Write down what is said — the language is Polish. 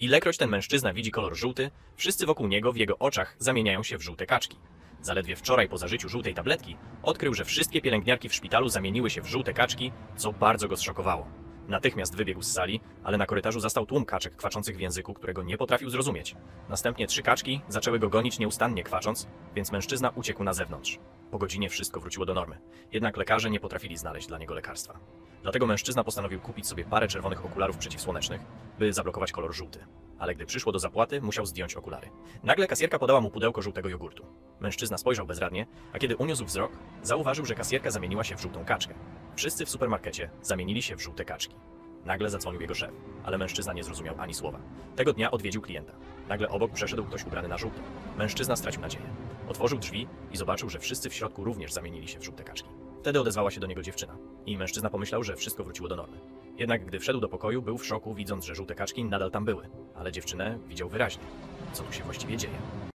Ilekroć ten mężczyzna widzi kolor żółty, wszyscy wokół niego w jego oczach zamieniają się w żółte kaczki. Zaledwie wczoraj po zażyciu żółtej tabletki odkrył, że wszystkie pielęgniarki w szpitalu zamieniły się w żółte kaczki, co bardzo go zszokowało. Natychmiast wybiegł z sali, ale na korytarzu zastał tłum kaczek kwaczących w języku, którego nie potrafił zrozumieć. Następnie trzy kaczki zaczęły go gonić nieustannie kwacząc, więc mężczyzna uciekł na zewnątrz. Po godzinie wszystko wróciło do normy. Jednak lekarze nie potrafili znaleźć dla niego lekarstwa. Dlatego mężczyzna postanowił kupić sobie parę czerwonych okularów przeciwsłonecznych, by zablokować kolor żółty. Ale gdy przyszło do zapłaty, musiał zdjąć okulary. Nagle kasjerka podała mu pudełko żółtego jogurtu. Mężczyzna spojrzał bezradnie, a kiedy uniósł wzrok, zauważył, że kasjerka zamieniła się w żółtą kaczkę. Wszyscy w supermarkecie zamienili się w żółte kaczki. Nagle zadzwonił jego szef, ale mężczyzna nie zrozumiał ani słowa. Tego dnia odwiedził klienta. Nagle obok przeszedł ktoś ubrany na żółto. Mężczyzna stracił nadzieję. Otworzył drzwi i zobaczył, że wszyscy w środku również zamienili się w żółte kaczki. Wtedy odezwała się do niego dziewczyna i mężczyzna pomyślał, że wszystko wróciło do normy. Jednak gdy wszedł do pokoju, był w szoku, widząc, że żółte kaczki nadal tam były, ale dziewczynę widział wyraźnie. Co tu się właściwie dzieje?